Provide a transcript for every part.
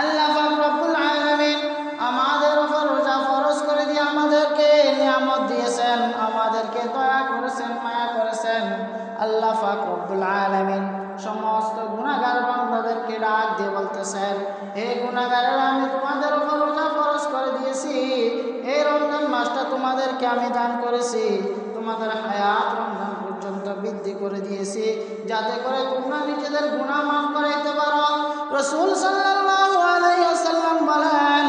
আল্লাহ রব্বুল আলমিন আমাদের ওপর রোজা ফরজ করে দিয়ে আমাদেরকে নিয়ামত দিয়েছেন, আমাদেরকে দয়া করেছেন, মায়া করেছেন। আল্লাহ রব্বুল আলমিন সমস্ত গুণাগার বান্ধাদেরকে ডাক দিয়ে বলতেছেন, হে আমি তোমাদের ওপর রোজা ফরজ করে দিয়েছি। এই রমজান মাসটা তোমাদেরকে আমি দান করেছি। তোমাদের হায়াত রমজান পর্যন্ত বৃদ্ধি করে দিয়েছি। যাতে করে তোমরা নিজেদের গুণা মাফ করাইতে পারো। রসুল সাল্লাহ আলাইহি ওয়াসাল্লাম বলেন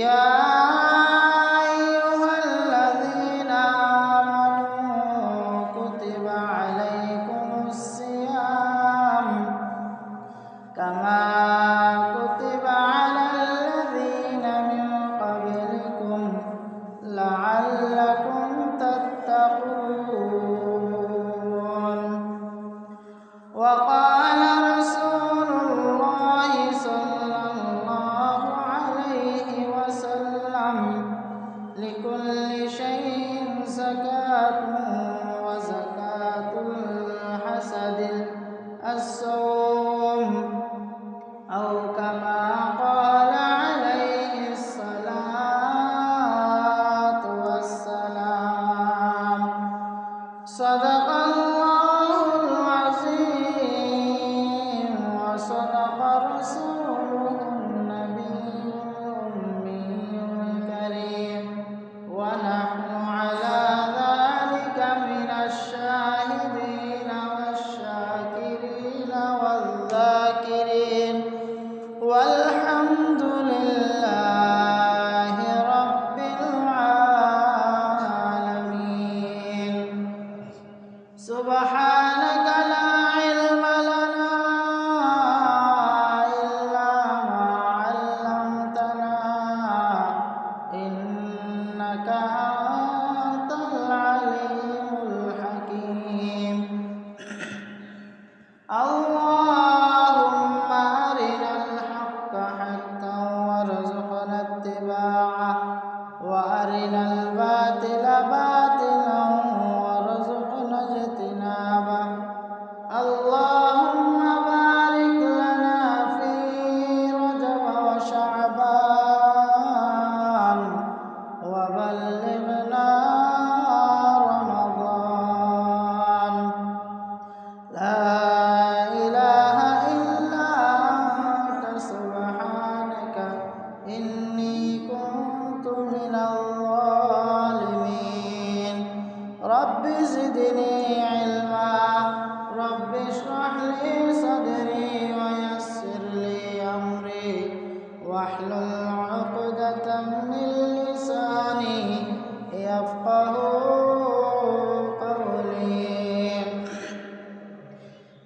ya الساعة وأرنا الباطل باطلا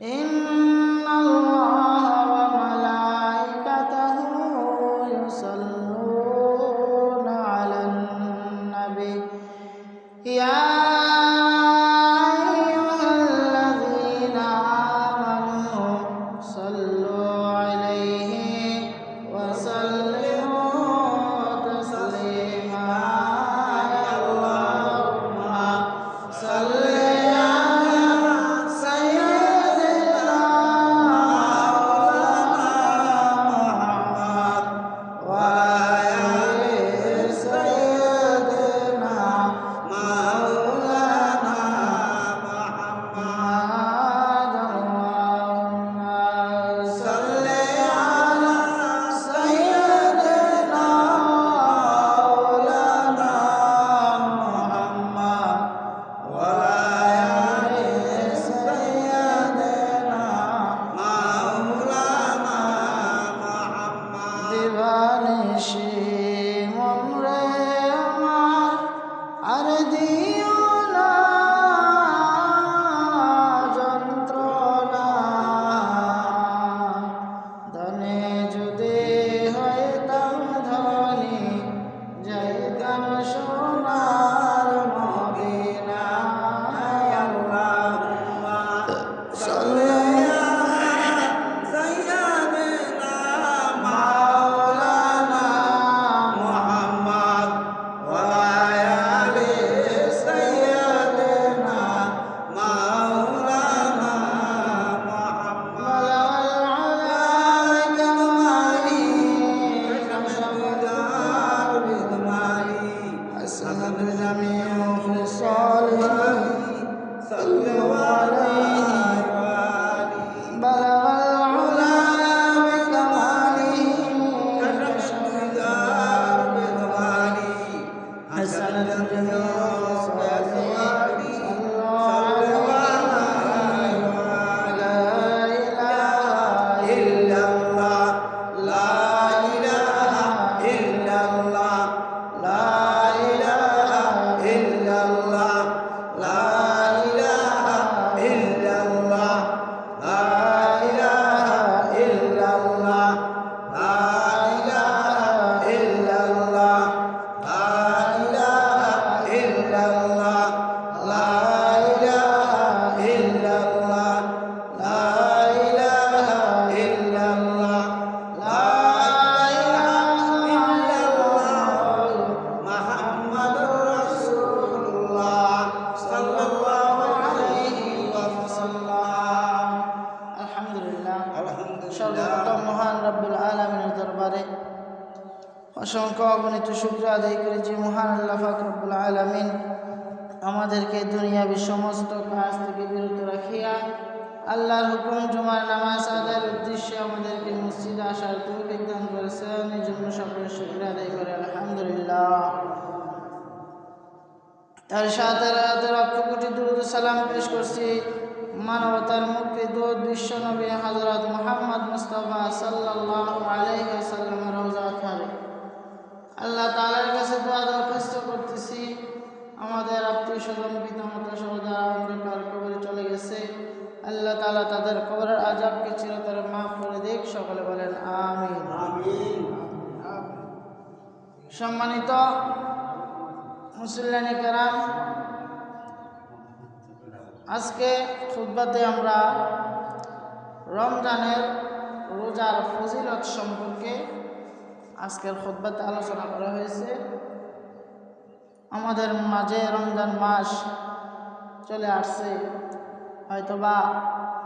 إن আমাদের আত্মীয় স্বজন পিতামাতা সহ যারা অন্ধকার কবরে চলে গেছে। আল্লাহ তালা তাদের কবরের আজাবকে চিরতরে মাফ করে দেখ সকলে বলেন আমি সম্মানিত মুসল্লানী কারাম আজকে ফুটবাতে আমরা রমজানের রোজার ফজিলত সম্পর্কে আজকের খুদ্বাতে আলোচনা করা হয়েছে। আমাদের মাঝে রমজান মাস চলে আসছে। হয়তোবা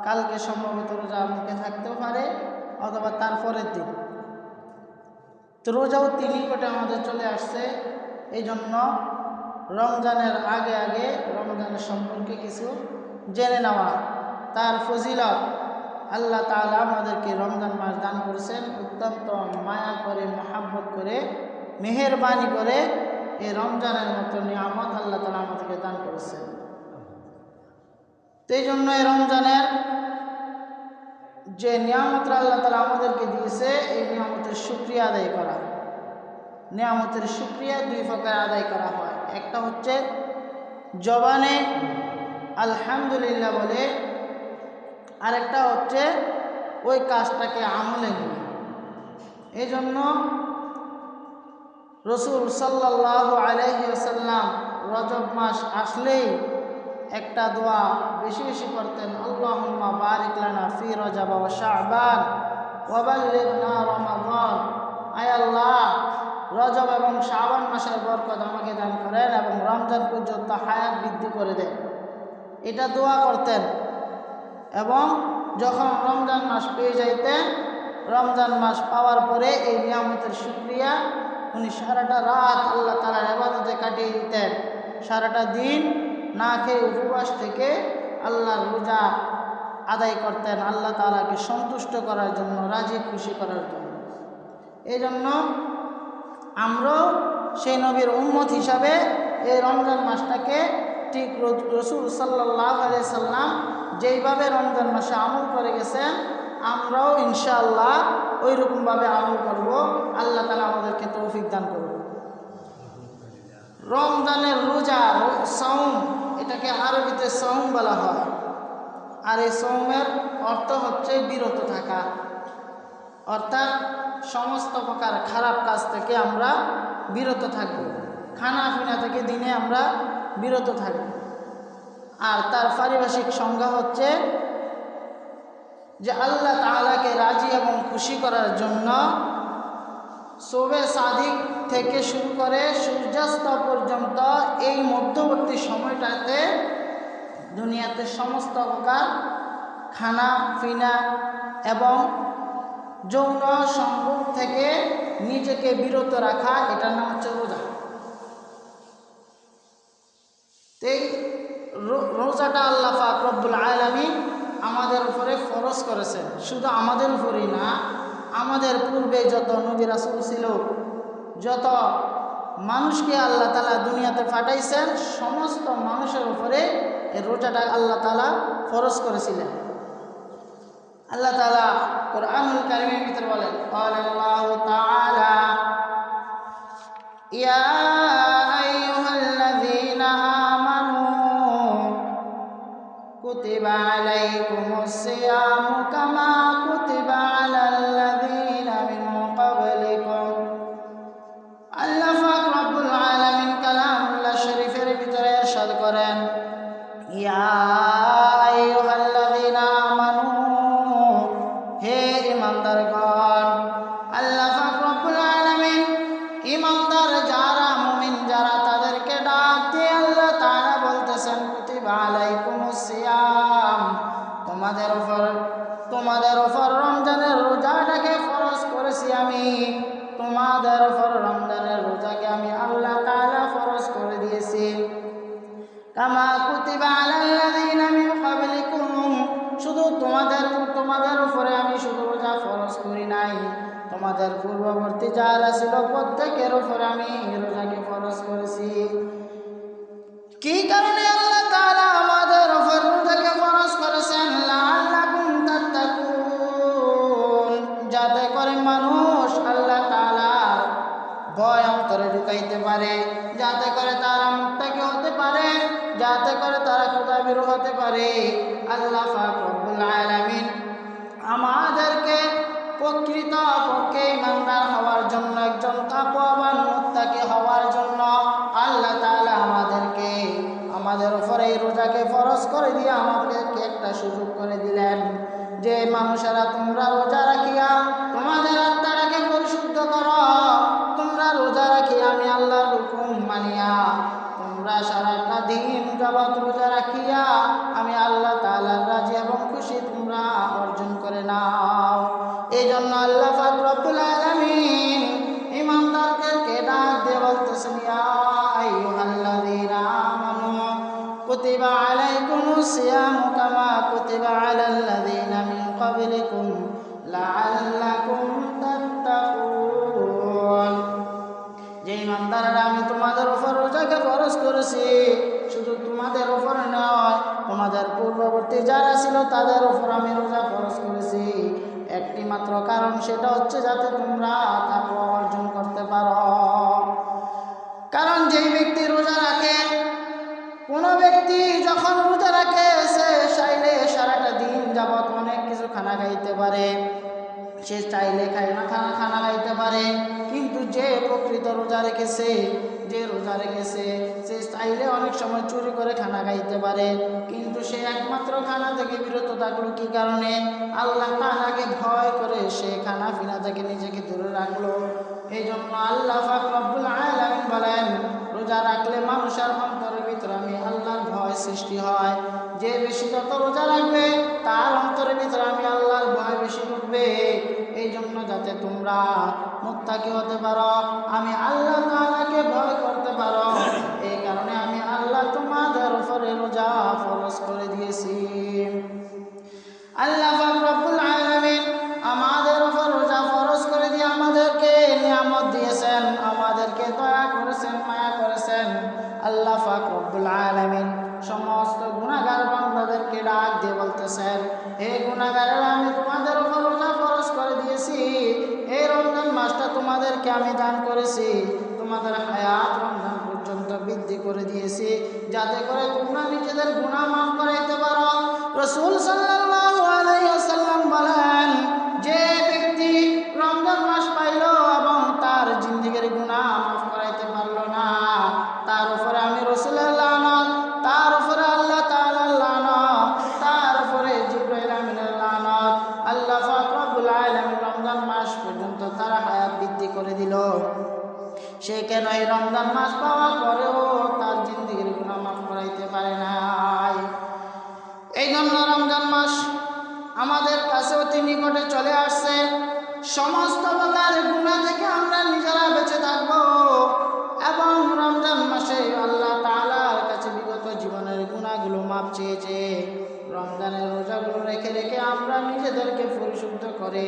কালকে সম্ভবত রোজা মুখে থাকতেও পারে, অথবা তারপরের দিন। তো রোজাও তিনি কোটে আমাদের চলে আসছে। এই জন্য রমজানের আগে আগে রমজানের সম্পর্কে কিছু জেনে নেওয়া, তার ফজিলত। আল্লাহ তালা আমাদেরকে রমজান মাস দান করেছেন। অত্যন্ত মায়া করে, মহাব্বত করে, মেহরবানি করে এই রমজানের মতো নিয়ামত আল্লাহ তালা আমাদেরকে দান করেছেন। এই জন্য এই রমজানের যে নিয়ামতরা আল্লাহ তালা আমাদেরকে দিয়েছে, এই নিয়ামতের সুক্রিয়া আদায় করা। নিয়ামতের সুক্রিয়া দুই প্রকার আদায় করা হয়। একটা হচ্ছে জবানে আলহামদুলিল্লাহ বলে, আরেকটা হচ্ছে ওই কাজটাকে আমলে নিয়ে। এই জন্য রসুল সাল্লাহ আলহিসাল্লাম রজব মাস আসলেই একটা দোয়া বেশি বেশি করতেন, আল্লাহুম্মা বারিক লানা ফি রমাদান। আয় আল্লাহ, রজব এবং শাবান মাসের বরকত আমাকে দান করেন এবং রমজান পর্যন্ত হায়াত বৃদ্ধি করে দেন। এটা দোয়া করতেন এবং যখন রমজান মাস পেয়ে যাইতেন, রমজান মাস পাওয়ার পরে এই নিয়ামতের শুক্রিয়া উনি সারাটা রাত আল্লাহ তালার এবাদতে কাটিয়ে দিতেন। সারাটা দিন না খেয়ে উপবাস থেকে আল্লাহর রোজা আদায় করতেন, আল্লাহ তালাকে সন্তুষ্ট করার জন্য, রাজি খুশি করার জন্য। এই জন্য আমরাও সেই নবীর উম্মত হিসাবে এই রমজান মাসটাকে ঠিক রসুল সাল্লাহ সাল্লাম যেইভাবে রমজান মাসে আমল করে গেছেন আমরাও ইনশাআল্লাহ ওই রকমভাবে আমল করব। আল্লাহ তালা আমাদেরকে তৌফিক দান করব রমজানের রোজা সৌম এটাকে আরবিতে সৌম বলা হয়। আর এই সৌমের অর্থ হচ্ছে বিরত থাকা। অর্থাৎ সমস্ত প্রকার খারাপ কাজ থেকে আমরা বিরত থাকব। খানা পিনা থেকে দিনে আমরা বিরত থাকব। আর তার পারিভাষিক সংজ্ঞা হচ্ছে যে আল্লাহ তালাকে রাজি এবং খুশি করার জন্য শোবে সাদিক থেকে শুরু করে সূর্যাস্ত পর্যন্ত এই মধ্যবর্তী সময়টাতে দুনিয়াতে সমস্ত প্রকার খানা, পিনা এবং যৌন সম্ভব থেকে নিজেকে বিরত রাখা, এটার নাম হচ্ছে রোজা। এই রোজাটা আল্লাহ পাক রব্বুল আলমী আমাদের উপরে ফরজ করেছেন শুধু আমাদের উপরেই না, আমাদের পূর্বে যত নবী রাসুল ছিল, যত মানুষকে আল্লাহ তালা দুনিয়াতে পাঠাইছেন, সমস্ত মানুষের উপরে এই রোজাটা আল্লাহ তালা ফরজ করেছিলেন। আল্লাহ তালা ওর কোরআনুল কারিমের ভিতরে বলেন তাআলা, ইয়া কুতিবা আলাইকুমুস সিয়ামু কামা তোমাদের উপর রমজানের রোজাটাকে ফরজ করেছি আমি। তোমাদের উপর রমজানের রোজাকে আমি আল্লাহ তাআলা ফরজ করে দিয়েছি। কামা কুতিবা আলাল্লাযীনা মিন ক্বাবলিকুম, শুধু তোমাদের তোমাদের উপরে আমি শুধু রোজা ফরজ করি নাই। তোমাদের পূর্ববর্তী যারা ছিল প্রত্যেকের উপরে আমি রোজাকে ফরজ করেছি। কি কারণে আল্লাহ ফাকুল আলমিন আমাদেরকে প্রকৃত পক্ষে ইমানদার হওয়ার জন্য একজন তাপবান মুক্তাকে হওয়ার জন্য আল্লাহ তালা আমাদেরকে, আমাদের ওপরে এই রোজাকে ফরজ করে দিয়ে আমাদেরকে একটা সুযোগ করে দিলেন। যে মানুষেরা তোমরা রোজা রাখিয়া একটি মাত্র কারণ সেটা হচ্ছে যাতে তোমরা তাকওয়া অর্জন করতে পারো। কারণ যেই ব্যক্তি রোজা রাখে, কোনো ব্যক্তি যখন রোজা রাখে, সে চাইলে সারাটা দিন যাবৎ অনেক কিছু খানা খাইতে পারে। সে চাইলে খায় না, খানা খানা খাইতে পারে। কিন্তু যে প্রকৃত রোজা রেখেছে যে রোজা রেখেছে, সে চাইলে অনেক সময় চুরি করে খানা খাইতে পারে। কিন্তু সে একমাত্র খানা থেকে বিরত থাকল কি কারণে? আল্লাহ তাহাকে ভয় করে সে খানা ফিনা থেকে নিজেকে দূরে রাখল। এই জন্য আল্লাহ ফাকরুল আলামিন বলেন রোজা রাখলে মানুষের অন্তরের ভিতরে আমি আল্লাহর ভয় সৃষ্টি হয়। যে বেশি যত রোজা রাখবে, তার অন্তরের ভিতরে আমি আল্লাহর ভয় বেশি ঢুকবে এই জন্য যাতে তোমরা মুত্তাকি হতে পারো, আমি আল্লাহ তাআলাকে ভয় করতে পারো। এই কারণে আমি আল্লাহ তোমাদের উপরে রোজা ফরজ করে দিয়েছি। পর্যন্ত তার হায়াত বৃদ্ধি করে দিল। সে কেন এই রমজান মাস পাওয়ার পরেও তার জিন্দিগির গুনাহ মাফ করাইতে পারে নাই? এই জন্য রমজান মাস আমাদের কাছে অতি নিকটে চলে আসছে। সমস্ত প্রকার গুণা থেকে আমরা নিজেরা বেঁচে থাকব এবং রমজান মাসে আল্লাহ তাআলার কাছে বিগত জীবনের গুণাগুলো মাপ চেয়েছে। রমজানের রোজাগুলো রেখে রেখে আমরা নিজেদেরকে পরিশুদ্ধ করে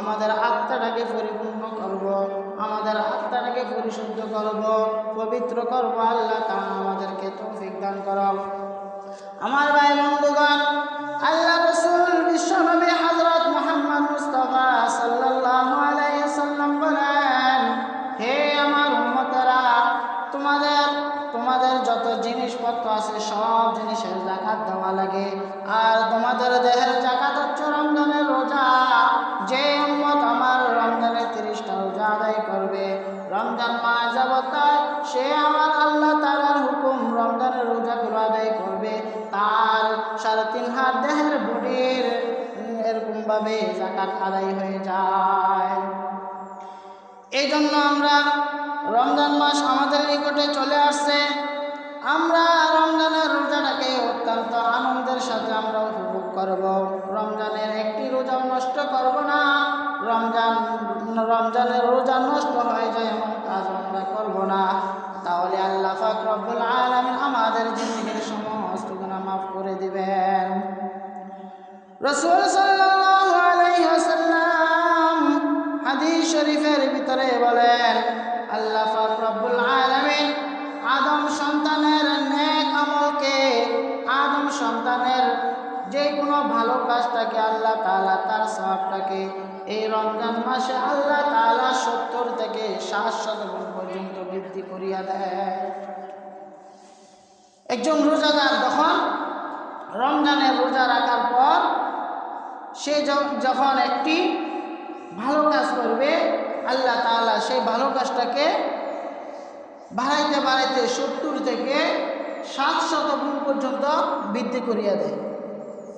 আমাদের আত্মাটাকে পরিপূর্ণ করব, আমাদের আত্মাটাকে পরিশুদ্ধ করব, পবিত্র করব, আল্লাহ তাআলা আমাদেরকে তৌফিক দান করব আমার ভাই বন্ধুগণ, আল্লাহ রসুল বিশ্বনবী হজরত মোহাম্মদ মুস্তফা সাল্লাল্লাহু আলাইহি সাল্লাম বলেন, হে আমার উম্মতেরা, তোমাদের তোমাদের যত জিনিসপত্র আছে সব জিনিসের জাকাত দেওয়া লাগে, আর তোমাদের দেহের জাকাত জাকাত আদায় হয়ে যায়। এই জন্য আমরা রমজান মাস আমাদের নিকটে চলে আসছে। আমরা রমজানের রোজাটাকে অত্যন্ত আনন্দের সাথে আমরা উপভোগ করব। রমজানের একটি রোজাও নষ্ট করব না। রমজান, রমজানের রোজা নষ্ট হয়ে যায় এমন কাজ আমরা করব না। তাহলে আল্লাহ রব্বুল আলামিন আমাদের জিন্দগির সমস্ত গুনাহ মাফ করে দিবেন। রসুল সাল্লাল্লাহু শরীফের ভিতরে বলেন, আল্লাহ রব্বুল আলামিন আদম সন্তানের নেক আমলকে, আদম সন্তানের যে কোনো ভালো কাজটাকে আল্লাহ তাআলা তার সওয়াবটাকে এই রমজান মাসে আল্লাহ তাআলা সত্তর থেকে ষাট শতগুণ পর্যন্ত বৃদ্ধি করিয়া দেয় একজন রোজাদার যখন রমজানের রোজা রাখার পর সে যখন একটি ভালো কাজ করবে, আল্লাহ তাআলা সেই ভালো কাজটাকে বাড়াইতে বাড়াইতে সত্তর থেকে সাত শত গুণ পর্যন্ত বৃদ্ধি করিয়া দেয়।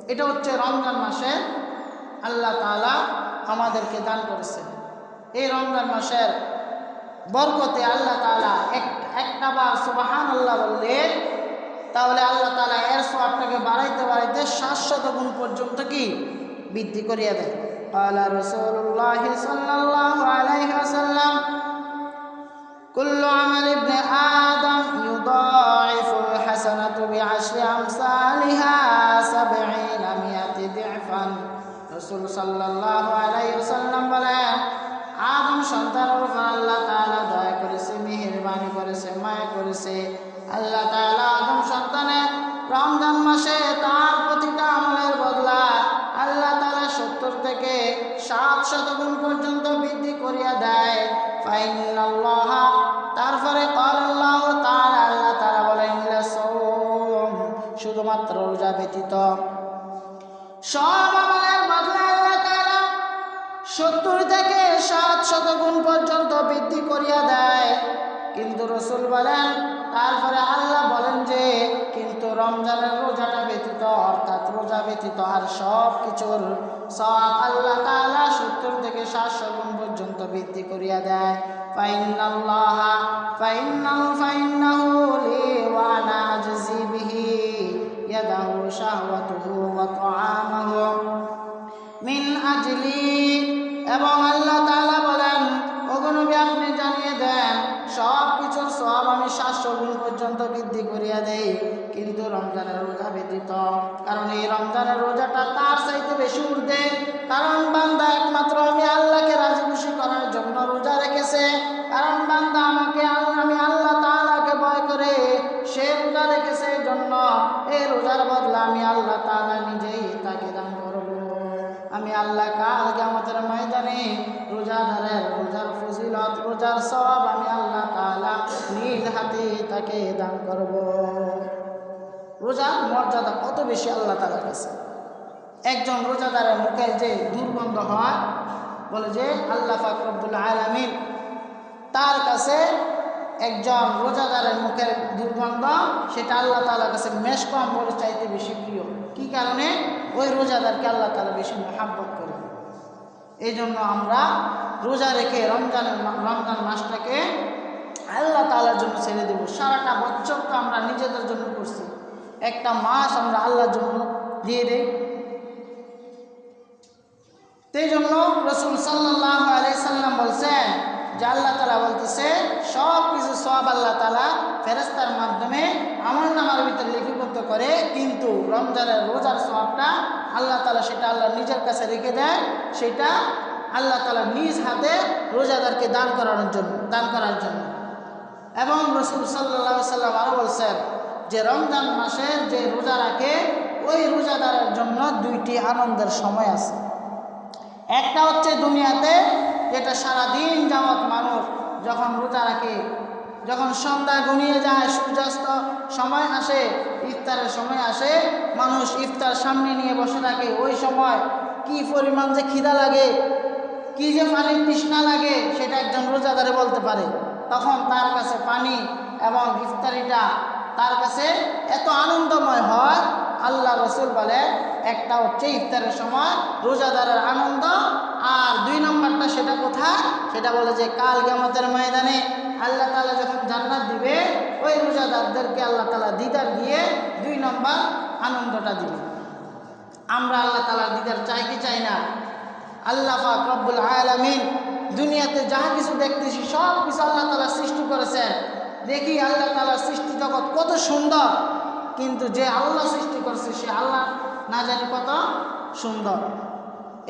এটা হচ্ছে রমজান মাসে আল্লাহ তাআলা আমাদেরকে দান করেছেন। এই রমজান মাসের বরকতে আল্লাহ তাআলা এক, একটা বার সুবাহান আল্লাহ বললে, তাহলে আল্লাহ তাআলা এর সবটাকে বাড়াইতে বাড়াইতে সাতশত গুণ পর্যন্ত কি? বৃদ্ধি করিয়া দেয়। قال رسول الله صلى الله عليه وسلم كل عمل ابن آدم يضاعف الحسنة بعشر أمثالها سبعين مئة ضعفا রসুল সাল্লাল্লাহু আলাইহি ওয়াসাল্লাম বলেন আদম সন্তানের উপর আল্লাহ তাআলা দয়া করেছে মেহেরবানি করেছে মায়া করেছে আল্লাহ তাআলা সাত শতগুণ পর্যন্ত বৃদ্ধি করিয়া দেয়। তারপরে বলেন শুধুমাত্র রোজা ব্যতীত। সব আমলের বদলে আল্লাহ তারা সত্তর থেকে সাত শতগুণ পর্যন্ত বৃদ্ধি করিয়া দেয়। কিন্তু রসুল বলেন, তারপরে আল্লাহ বলেন যে, কিন্তু রমজানের রোজাটা ব্যতীত, অর্থাৎ রোজা ব্যতীত আর সব কিছুর সব আল্লাহ তাআলা সত্তর থেকে সাতশো গুণ পর্যন্ত বৃদ্ধি করিয়া দেয়। এবং আল্লাহ সাতশো গুণ পর্যন্ত বৃদ্ধি করিয়া দেয় কিন্তু রমজানের রোজা ব্যতীত। কারণ এই রমজানের রোজাটা তার চাইতে বেশি উঠবে কারণ বান্দা একমাত্র আমি আল্লাহকে রাজি খুশি করার জন্য রোজা রেখেছে। কারণ বান্দা আমাকে আমি আল্লাহ তাআলাকে ভয় করে সে রোজা রেখেছে এই জন্য এই রোজার বদলা আমি আল্লাহ তাআলা নিজেই তাকে দান করব। আমি আল্লাহ কাল আমাদের ময়দানে রোজাদারের রোজার ফজিলত, রোজার সব আমি আল্লাহ তাআলা নিজ হাতে তাকে দান করব। রোজার মর্যাদা কত বেশি আল্লাহ তাআলার কাছে? একজন রোজাদারের মুখে যে দুর্গন্ধ হয়, বলে যে আল্লাহ ফাকরুল আলামিন তার কাছে একজন রোজাদারের মুখের দুর্গন্ধ, সেটা আল্লাহ তাআলার কাছে মেশ কম বলে চাইতে বেশি প্রিয়। কি কারণে? ওই রোজাদারকে আল্লাহ তাআলা বেশি মহাব্বত করে। এই জন্য আমরা রোজা রেখে রমজানের রমজান মাসটাকে আল্লাহ তালার জন্য ছেড়ে দেব। সারাটা বছর তো আমরা নিজেদের জন্য করছি। একটা মাস আমরা আল্লাহর জন্য দিয়ে দেই। সেই জন্য রসুল সাল্লাহ আলাইসাল্লাম বলছেন যে আল্লাহ তালা বলতেছে সব কিছু সব আল্লাহ তালা ফেরেস্তার মাধ্যমে আমল নামার ভিতরে লিপিবদ্ধ করে, কিন্তু রমজানের রোজার সবটা আল্লাহ তালা সেটা আল্লাহ নিজের কাছে রেখে দেয় সেটা আল্লাহ তালা নিজ হাতে রোজাদারকে দান করার জন্য, দান করার জন্য। এবং রসুল সাল্লাহ সাল্লাম আরও বলছেন যে রমজান মাসের যে রোজা রাখে, ওই রোজাদারের জন্য দুইটি আনন্দের সময় আছে। একটা হচ্ছে দুনিয়াতে, যেটা সারাদিন যাওয়াত মানুষ যখন রোজা রাখে, যখন সন্ধ্যা ঘনিয়ে যায়, সূর্যাস্ত সময় আসে, ইফতারের সময় আসে, মানুষ ইফতার সামনে নিয়ে বসে থাকে, ওই সময় কি পরিমাণ যে খিদা লাগে, কি যে পানির তৃষ্ণা লাগে, সেটা একজন রোজাদারে বলতে পারে। তখন তার কাছে পানি এবং ইফতারিটা তার কাছে এত আনন্দময় হয়, আল্লাহ রসুল বলে, একটা হচ্ছে ইফতারের সময় রোজাদারের আনন্দ, আর দুই নম্বরটা সেটা কোথায়? সেটা বলে যে কাল কেমতের ময়দানে আল্লাহ তালা যখন জান্নাত দিবে, ওই রোজাদারদেরকে আল্লাহ তালা দিদার দিয়ে দুই নম্বর আনন্দটা দিবে। আমরা আল্লাহ তালা দিদার চাই কি চাই না? আল্লাহ রব্বুল আলামিন দুনিয়াতে যা কিছু দেখতেছি, সব কিছু আল্লাহ তালা সৃষ্টি করেছেন। দেখি আল্লাহ তালার সৃষ্টি জগৎ কত সুন্দর। কিন্তু যে আল্লাহ সৃষ্টি করছে, সে আল্লাহ না জানি কত সুন্দর।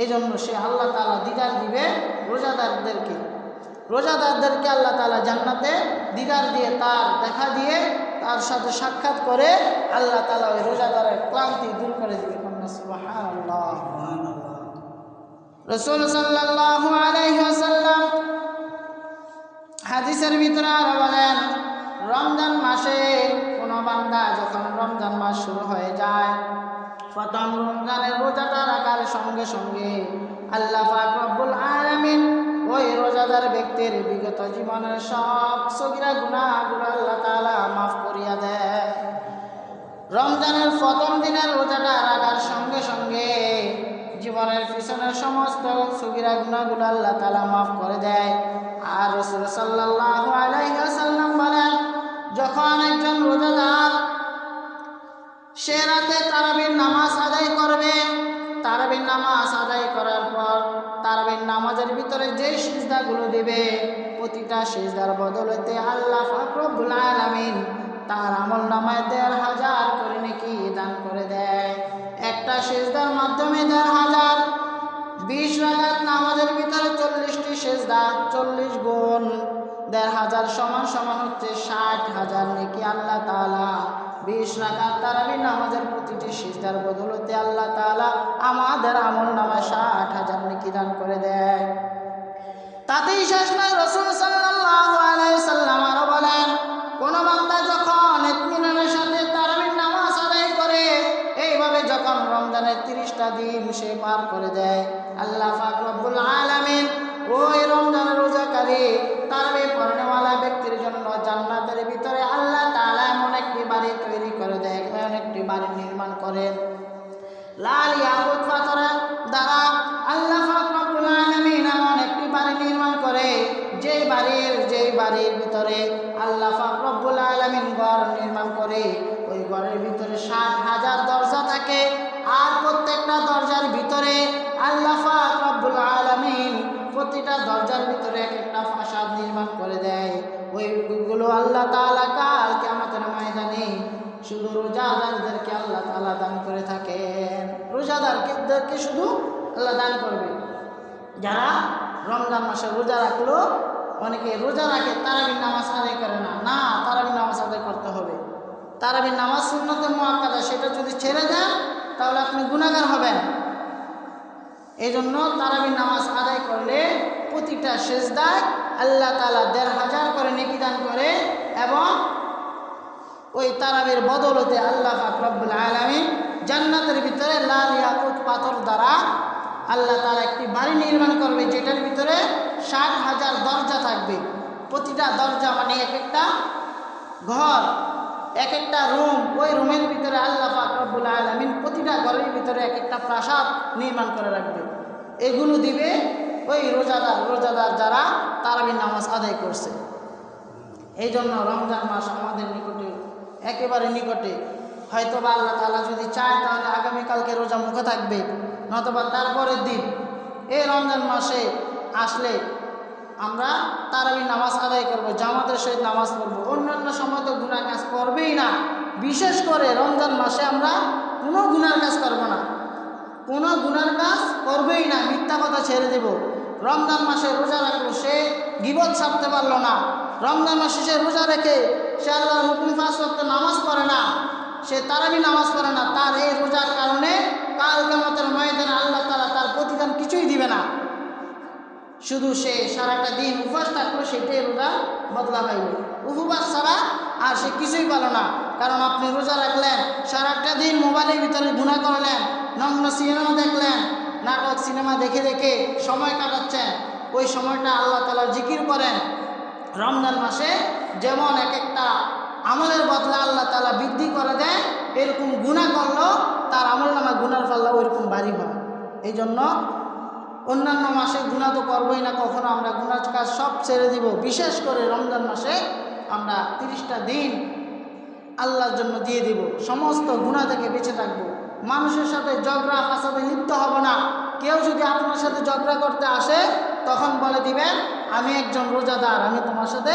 এই জন্য সে আল্লাহ তালা দিদার দিবে রোজাদারদেরকে। রোজাদারদেরকে আল্লাহ তালা জান্নাতে দিদার দিয়ে তার দেখা দিয়ে তার সাথে সাক্ষাৎ করে আল্লাহ তালা ওই রোজাদারের ক্লান্তি দূর করে দিবে কন্যা সুবহানাল্লাহ হাদিসের ভিতরে আরও বলেন, রমজান মাসে কোনো বান্দা যখন রমজান মাস শুরু হয়ে যায়, প্রথম রমজানের রোজাটা রাখার সঙ্গে সঙ্গে আল্লাহ রব্বুল আলামিন ওই রোজাদার ব্যক্তির বিগত জীবনের সব সগিরা গুনাহগুলো আল্লাহ তাআলা মাফ করিয়া দেয় রমজানের প্রথম দিনের রোজাটা রাখার সঙ্গে সঙ্গে জীবনের পিছনের সমস্ত সুগিরা গুণাগুলো আল্লাহ তালা মাফ করে দেয়। আর রসুল সাল্লাহ বলেন, যখন একজন রোজাদার সে রাতে তারাবির নামাজ আদায় করবে, তারাবির নামাজ আদায় করার পর তারাবির নামাজের ভিতরে যে সিজদাগুলো দিবে, প্রতিটা সিজদার বদলতে আল্লাহ ফাকরুল আলামিন তার আমল নামায় দেড় হাজার করে নাকি দান করে দেয়। একটা সেজদার মাধ্যমে দেড় হাজার। বিশ রাগাত নামাজের ভিতরে চল্লিশটি সেজদা, চল্লিশ গুণ। দেড় হাজার সমান সমান হচ্ছে ষাট হাজার নাকি আল্লাহ তালা বিশ রাকাত তারাবি নামাজের প্রতিটি সিজদার বদলতে আল্লাহ তাআলা আমাদের আমল নামা ষাট হাজার নেকি দান করে দেয়। তাতেই শেষ নয়, রসুল সাল্লাল্লাহু আলাইহি সাল্লাম আরও বলেন, কোনো বান্দা যখন যখন রমজানের তিরিশটা দিন সে পার করে দেয়। আল্লাহ পাক রব্বুল আলামিন ওই রমজানের রোজাকারী, তারাবি পড়নেওয়ালা ব্যক্তির জন্য জান্নাতের ভিতরে আল্লাহ তাআলা এমন একটি বাড়ি তৈরি করে দেয়, এমন একটি বাড়ি নির্মাণ করেন। লাল ইয়াকুত পাথরের দ্বারা আল্লাহ পাক রব্বুল আলামিন এমন একটি বাড়ি নির্মাণ করে, যেই বাড়ির যেই বাড়ির ভিতরে আল্লাহ পাক রব্বুল আলামিন ঘর নির্মাণ করে, ওই ঘরের ভিতরে ষাট হাজার দরজার ভিতরে আল্লাহ রব্বুল আলামিন প্রতিটা দরজার ভিতরে এক একটা ফাসাদ নির্মাণ করে দেয়। ওইগুলো আল্লাহ তাআলা কাল কিয়ামতের ময়দানে শুধু রোজাদারদেরকে আল্লাহ তাআলা দান করে থাকেন। রোজাদারদেরকে শুধু আল্লাহ দান করবে। যারা রমজান মাসে রোজা রাখল, অনেকে রোজা রাখে, তারাবির নামাজ আদায় করে না। না, তারাবির নামাজ আদায় করতে হবে। তারাবির নামাজ সুন্নতে মোয়াক্কাদা, সেটা যদি ছেড়ে দেন, তাহলে আপনি গুণাগার হবেন। এই জন্য তারাবির নামাজ আদায় করলে প্রতিটা সেজদায় আল্লাহ তালা দেড় হাজার করে নেকি দান করে এবং ওই তারাবির বদলতে আল্লাহ ফাকরবুল আলমী জান্নাতের ভিতরে লাল ইয়াকুত পাথর দ্বারা আল্লাহ তালা একটি বাড়ি নির্মাণ করবে, যেটার ভিতরে ষাট হাজার দরজা থাকবে। প্রতিটা দরজা মানে এক একটা ঘর। এক একটা রুম, ওই রুমের ভিতরে আল্লাহ ফাকরবুল আলমিন প্রতিটা ঘরের ভিতরে এক একটা প্রাসাদ নির্মাণ করে রাখবে। এগুলো দিবে ওই রোজাদার রোজাদার যারা তারাবির নামাজ আদায় করছে। এই জন্য রমজান মাস আমাদের নিকটে, একেবারে নিকটে। হয়তো বা আল্লাহ তালা যদি চায় তাহলে আগামীকালকে রোজা মুখে থাকবে, নতবা তারপরের দিন। এই রমজান মাসে আসলে আমরা তারাবি নামাজ আদায় করব, জামাতের সহিত নামাজ পড়ব। অন্যান্য সময় তো গুণার কাজ করবেই না। বিশেষ করে রমজান মাসে আমরা কোনো গুনার কাজ করব না। কোনো গুনার কাজ করবেই না, মিথ্যা কথা ছেড়ে দেব। রমজান মাসে রোজা রাখল সে গিবত ছাপতে পারল না। রমজান মাসে সে রোজা রেখে সে আল্লাহর হুকুম ফাঁস নামাজ পড়ে না। সে তারাবি নামাজ পড়ে না, তার এই রোজার কারণে কাল কামতের ময়দানে আল্লাহ তালা তার প্রতিদান কিছুই দিবে না শুধু সে সারাটা দিন উপবাস থাকল সেটাই রোজা বদলা পাইল। উপবাস ছাড়া আর সে কিছুই পেল না। কারণ আপনি রোজা রাখলেন, সারাটা দিন মোবাইলের ভিতরে গুণা করলেন নগ্ন সিনেমা দেখলেন, নাটক, সিনেমা দেখে দেখে সময় কাটাচ্ছেন। ওই সময়টা আল্লাহ তালা জিকির করেন, রমজান মাসে যেমন এক একটা আমলের বদলা আল্লাহ তালা বৃদ্ধি করে দেয় এরকম গুণা করল, তার আমল নামা গুনার পাল্লা ওইরকম বাড়ি হয়। এই জন্য অন্যান্য মাসে গুণা তো করবোই না, কখনো আমরা গুণার কাজ সব ছেড়ে দিব। বিশেষ করে রমজান মাসে আমরা তিরিশটা দিন আল্লাহর জন্য দিয়ে দিব। সমস্ত গুণা থেকে বেঁচে থাকব। মানুষের সাথে ঝগড়া ফাসাদে লিপ্ত হব না। কেউ যদি আপনার সাথে ঝগড়া করতে আসে, তখন বলে দিবেন, আমি একজন রোজাদার, আমি তোমার সাথে